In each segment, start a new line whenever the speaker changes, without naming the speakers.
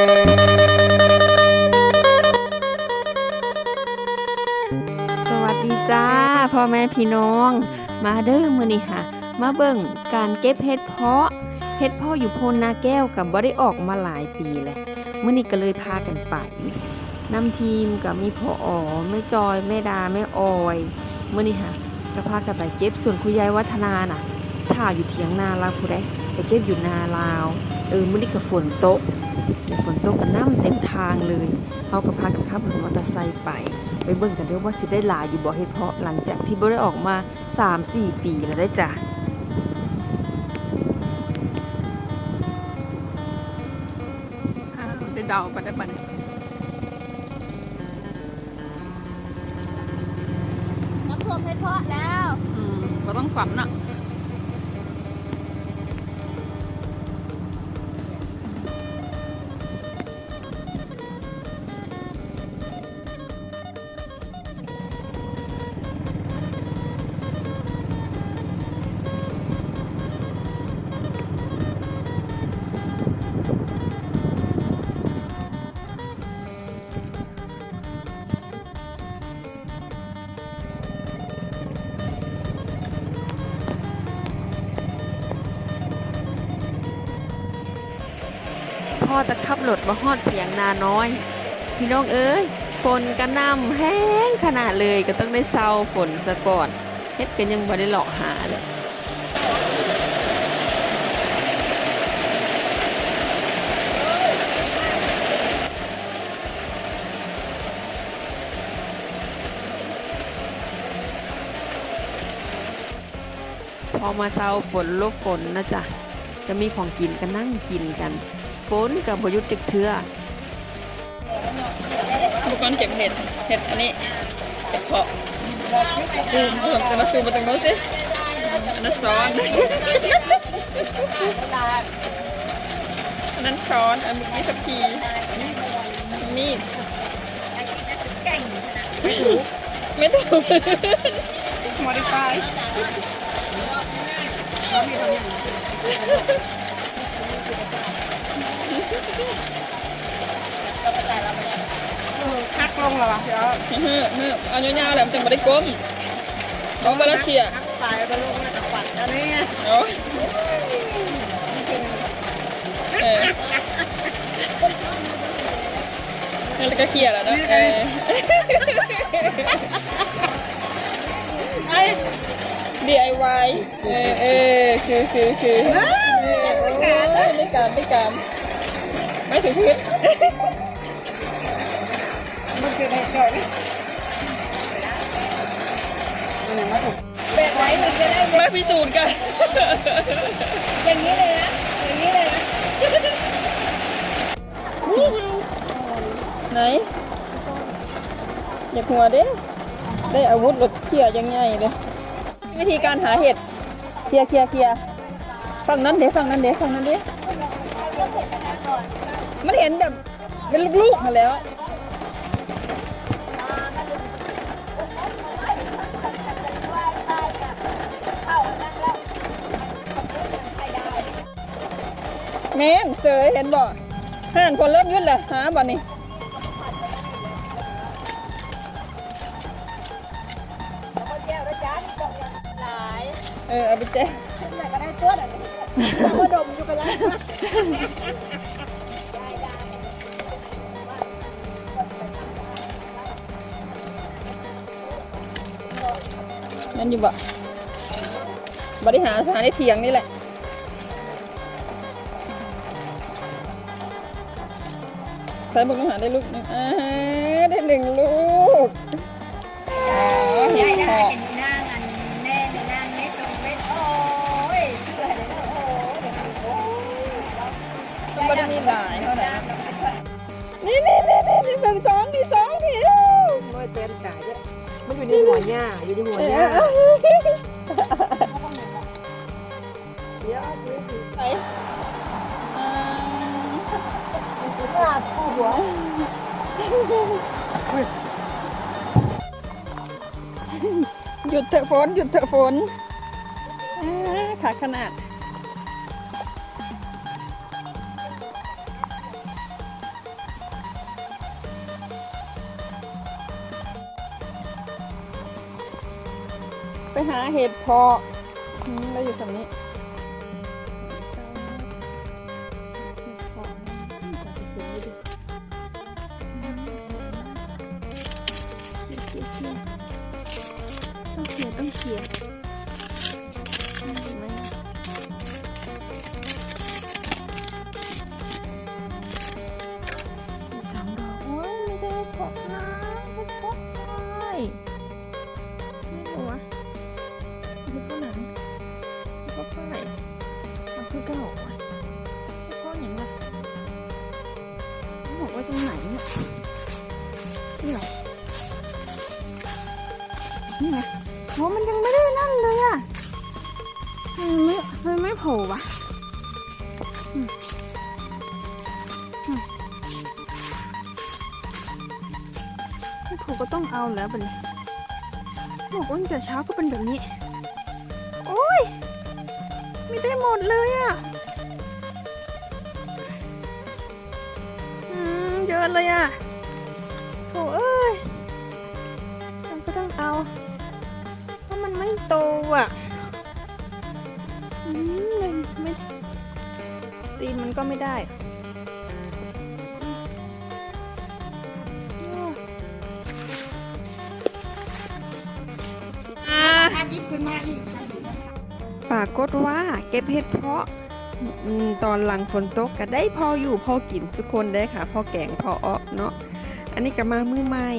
สวัสดีจ้าพ่อแม่พี่น้อง มาเด้อมือนี้ค่ะ มาเบิ่งการเก็บเห็ดเพาะเห็ดเพาะอยู่โพนนาแก้วกับบ่ได้ออกมาหลายปีเลยมื้อนี้ก็เลยพากันไปนำทีมกับมีพ่ออ๋อแม่จอยแม่ดาแม่ออยมื้อนี้ค่ะก็พากันไปเก็บส่วนคุณยายวัฒนาน่ะ ถ้าอยู่เถียงนาลาวผู้ใดไปเก็บอยู่นาลาว เออมื้อนี้ก็ฝนตกเดี๋ยวฝนตกกันน้ำเต็มทางเลยเฮาก็พากันขับรถมอเตอร์ไซค์ไปไปเบิ่งกันเด้อว่าสิได้หลายอยู่บ่เฮ็ดเพาะหลังจากที่บ่ได้ออกมา 3-4 ปีแล้วได้อจ้ะได้เดาไปได้บัด
น้ำท่วมเพชรเพาะแล้ว
อืมบ่ต้องฝันน่ะ พ่อจะขับรถมาฮอดเพียงนาน้อย พี่น้องเอ้ยฝนกระหน่ำแห้งขนาดเลยก็ต้องได้เศร้าฝนซะก่อนเฮ็ดกันยังบ่ได้หลอกหาเลยพอมาเศร้าฝนลบฝนนะจ๊ะจะมีของกินก็นั่งกินกัน ฝนกับบยุดจักเทือ
อุปกรณ์เก็บเห็ด เห็ดอันนี้เห็ดเพาะซูมเพิ่มจะมาซูมมาตรงโน้นสิอันนั้นซ้อนอันนั้นช้อน อันนี้สับพีมีดไม่ถูก modify
คักลงแล้ววะเดี๋ยว
เฮ้อเฮ้อเอาเงาวๆแหละมันจะไม่ได้ก้มเอาไปแล้วเคลียร์
คักสายไปลงแล้วก็ปัดอันนี้
เอาเออแล้วก็เคลียร์แล้วเนาะเออ
ไอ้
DIY เออเออคือคือคือเออโอ้ยไม่การไม่การ ไม่ถึงพื้น
มันคือในจอยนี่อนไหนมาถูก
แบกไว้มันจะได้
มาพิสูจน์กัน
อย่างนี้เลยนะ อย่างนี้เลยนะ
ไหนอยากหัวเด้ได้อาวุธรถเขี่ยยังไงเลยวิธีการหาเห็ดเคียร์เคียร์เคียร์ฝั่งนั้นเดี๋ยวฝั่งนั้นเดี๋ยวฝั่งนั้นเดี๋ยว มันเห็นแบบเป็นลูกๆมาแล้ว แม่นเสยเห็นบ่ห่านคนเริ่มยืดเลยหาบ่นี่
หลาย
เออเอาไปแจ้ง
ไหนก็ได้ตัวไหนมาดมอยู่กันแล้ว
นั่นอยู่บ่บริหารสถานในเถียงนี่แหละใส่บุกต้องหาได้ลูกหนึงอ่าได้หนึ่งลูกอ๋อเห็ดเพาะ
นางอันแน่ในนางเม็ดตรงเม็ดโอ้ยเชื่อเลยนะโอ้ย
มันไม่ได้มีหลายเท่าไหร่นี่นี่นี่นี่หนึ่งสองนี่สองนี่
น้อยเต็มกายเนี่ย มันอยู่ในหัวหญ้าอยู่ในหัว
เอ
หญ้า
อ
เดี๋ยวเอาสิสิ
ไปอ่า
ลาดคู่หัว
หยุดเถอะฝนหยุดเถอะฝนอ่าขาขนาด ไปหาเห็ดเพาะอืมได้อยู่สำนี้ นี่ไงโอ้มันยังไม่ได้นั่นเลยอะมันไม่มันไม่โผล่วะไม่โผล่ก็ต้องเอาแล้วเป็นบอกว่าตั้งแต่เช้าก็เป็นแบบนี้ โอ้ย ไม่ได้หมดเลยอะอืมเยอะเลยอะ โตอะอืมเลยไม่ตีนมันก็ไม่ได้อ่า
ถ้ายิบขึ้นมาอีก
ปรากฏว่าเก็บเห็ดเพาะตอนหลังฝนตกก็ได้พออยู่พอกินทุกคนได้ค่ะ พอแกงพอเอ้อเนาะอันนี้ก็มามือใหม่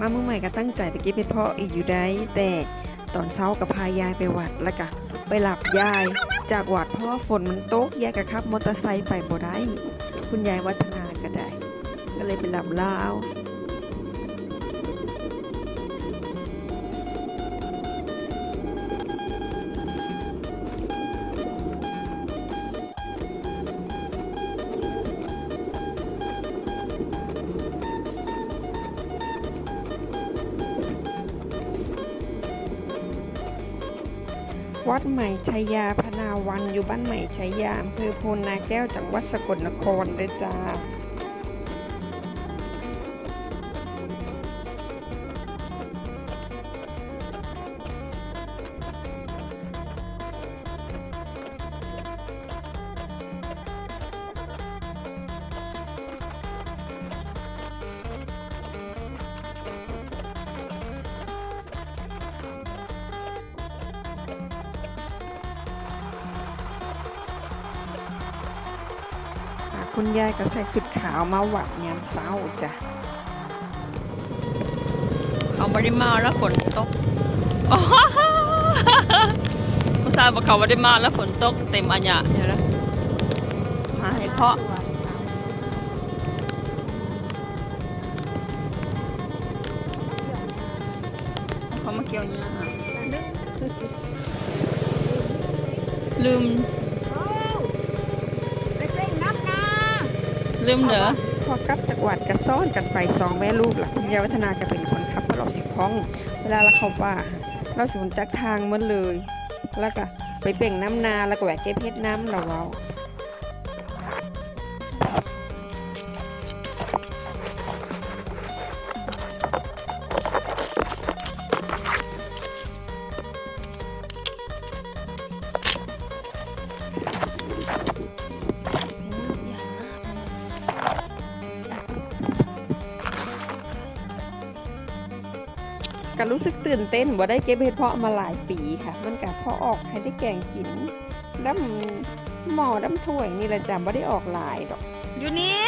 มามือใหม่ก็ตั้งใจไปเก็บเห็ดเพาะอีกอยู่ได้แต่ ตอนเช้ากับพายายไปวัดแล้วก็ไปหลับยาย จากวัดเพราะว่าฝนมันตกยายกะขับมอเตอร์ไซค์ไปบ่ได้คุณยายวัฒนาก็ได้ ก็เลยไปหลับลาว วัดใหม่ชัยยาพนาวันอยู่บ้านใหม่ชัยยาอำเภอโพนนาแก้วจังหวัดสกลนครเลยจ้า คุณยายก็ใส่สุดขาวมาหวัดยามเช้าจ้ะ
เขาไม่ได้มาแล้วฝนตกโอ้โหผู้ชายบอกเขาไม่ได้มาแล้วฝนตกเต็มอัญญะเดี๋ยวนะหาให้เพาะเขามาเกี่ยวเนี่ยลืม ลืมเหรอ
พอกลับจากวัดก็ซ้อนกันไปสองแม่ลูกล่ะคุณยายวัฒนาก็เป็นคนขับเพราะเราสิพ้อง เวลาเราเข้าป่าเราสูนจากทางมันเลย แล้วก็ไปเบ่งน้ำนาแล้วก็แหวกเก็บเพชรน้ำเราเอา รู้สึกตื่นเต้นว่าได้เก็บเห็ดเพาะมาหลายปีค่ะ มันกับพอออกให้ได้แกงกินน้ำหม้อน้ำถ้วยนี่แหละจ้ะไม่ได้ออกหลายดอก
อยู่นี่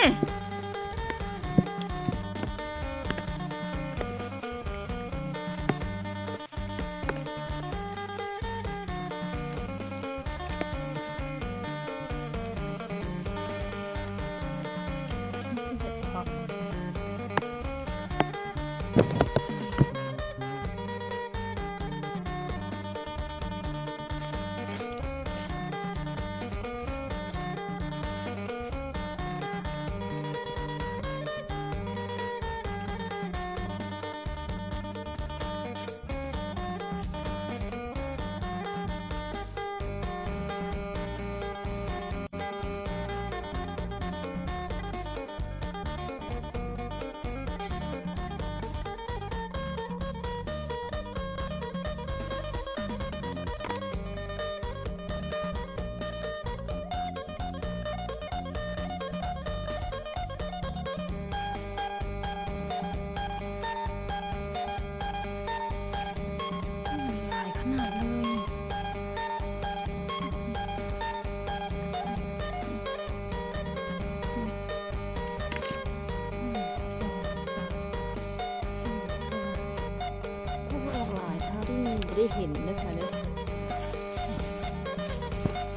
ได้เห็นนะคะเด้อ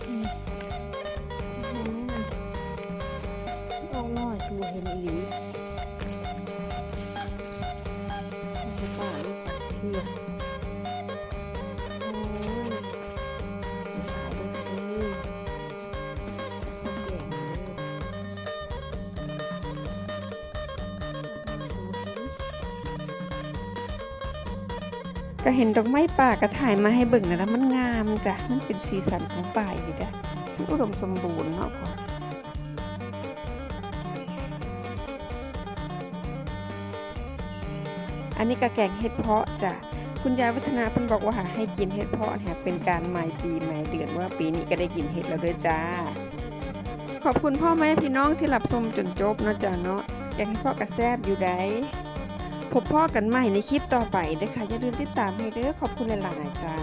อืมเห็นไหมน่ะออกน้อยสูเห็นอีหลี ก็เห็นดอกไม้ป่าก็ถ่ายมาให้เบิ่งนะแล้วมันงามจ้ะมันเป็นสีสันของป่าอยู่ด้ะมันอุดมสมบูรณ์เนาะพ่ออันนี้ก็แกงเห็ดเพาะจ้ะคุณยายวัฒนาเพิ่นบอกว่าให้กินเห็ดเพาะเนี่ยเป็นการหมายปีหมายเดือนว่าปีนี้ก็ได้กินเห็ดแล้วเด้วยจ้า ขอบคุณพ่อแม่พี่น้องที่รับชมจนจบเนาะจ้ะเนาะแกงเห็ดเพาะกระแซบอยู่ได้ พบพ่อกันใหม่ในคลิปต่อไปเด้อค่ะอย่าลืมติดตามให้เด้อขอบคุณหลายๆจ้า